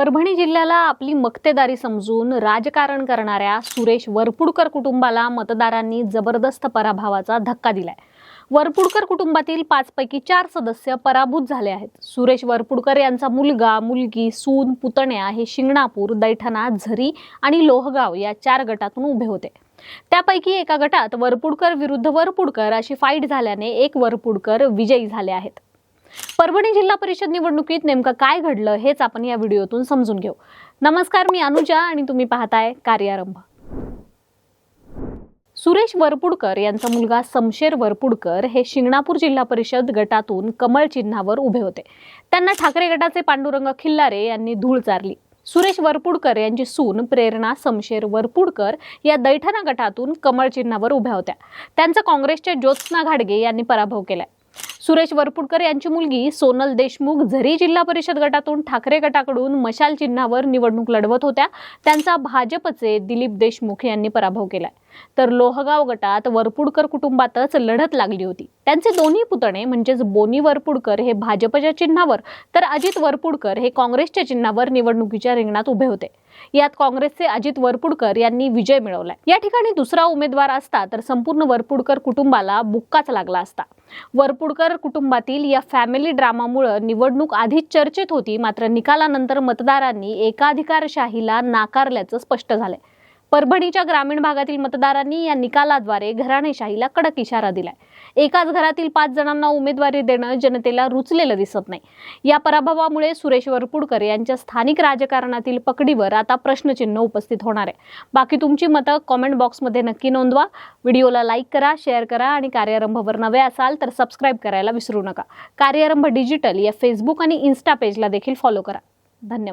परभणी जिल्ह्याला आपली मक्तेदारी समजून राजकारण करणाऱ्या सुरेश वरपुडकर कुटुंबाला मतदारांनी जबरदस्त पराभवाचा धक्का दिलाय. वरपुडकर कुटुंबातील पाचपैकी चार सदस्य पराभूत झाले आहेत. सुरेश वरपुडकर यांचा मुलगा मुलगी सून पुतण्या हे शिंगणापूर दैठणा झरी आणि लोहगाव या चार गटातून उभे होते. त्यापैकी एका गटात वरपुडकर विरुद्ध वरपुडकर अशी फाईट झाल्याने एक वरपुडकर विजयी झाले आहेत. परभणी जिल्हा परिषद निवडणुकीत नेमकं काय घडलं हेच आपण या व्हिडिओतून समजून घेऊ. नमस्कार मी अनुजा आणि तुम्ही पाहताय कार्यारंभ. सुरेश वरपुडकर यांचा मुलगा समशेर वरपुडकर हे शिंगणापूर जिल्हा परिषद गटातून कमळ चिन्हावर उभे होते. त्यांना ठाकरे गटाचे पांडुरंग खिल्लारे यांनी धूळ चारली. सुरेश वरपुडकर यांची सून प्रेरणा समशेर वरपुडकर या दैठणा गटातून कमळ चिन्हावर उभ्या होत्या. त्यांचा काँग्रेसच्या ज्योत्स्ना घाडगे यांनी पराभव केलाय. सुरेश वरपुडकर यांची मुलगी सोनल देशमुख झरी जिल्हा परिषद गटातून ठाकरे गटाकडून मशाल चिन्हावर निवडणूक लढवत होत्या. त्यांचा भाजपचे दिलीप देशमुख यांनी पराभव केलाय. तर लोहगाव गटात वरपुडकर कुटुंबातच लढत लागली होती. त्यांचे दोन्ही पुतणे म्हणजेच बोनी वरपुडकर हे भाजपच्या चिन्हावर तर अजित वरपुडकर हे काँग्रेसच्या चिन्हावर निवडणुकीच्या रिंगणात उभे होते. यात काँग्रेसचे अजित वरपुडकर यांनी विजय मिळवलाय. या ठिकाणी दुसरा उमेदवार असता तर संपूर्ण वरपुडकर कुटुंबाला बुक्काच लागला असता. वरपुडकर कुटुंबातील या फॅमिली ड्रामामुळं निवडणूक आधीच चर्चेत होती. मात्र निकालानंतर मतदारांनी एकाधिकारशाहीला नाकारल्याचं स्पष्ट झालंय. परभणीच्या ग्रामीण भागातील मतदारांनी या निकालाद्वारे घराणेशाहीला कडक इशारा दिलाय. एकाच घरातील पाच जणांना उमेदवारी देणं जनतेला रुचलेलं दिसत नाही. या पराभवामुळे सुरेश वरपुडकर यांच्या स्थानिक राजकारणातील पकडीवर आता प्रश्नचिन्ह उपस्थित होणार आहे. बाकी तुमची मतं कॉमेंट बॉक्समध्ये नक्की नोंदवा. व्हिडिओला लाईक करा शेअर करा आणि कार्यारंभवर नवे असाल तर सबस्क्राईब करायला विसरू नका. कार्यारंभ डिजिटल या फेसबुक आणि इन्स्टा पेजला देखील फॉलो करा. धन्यवाद.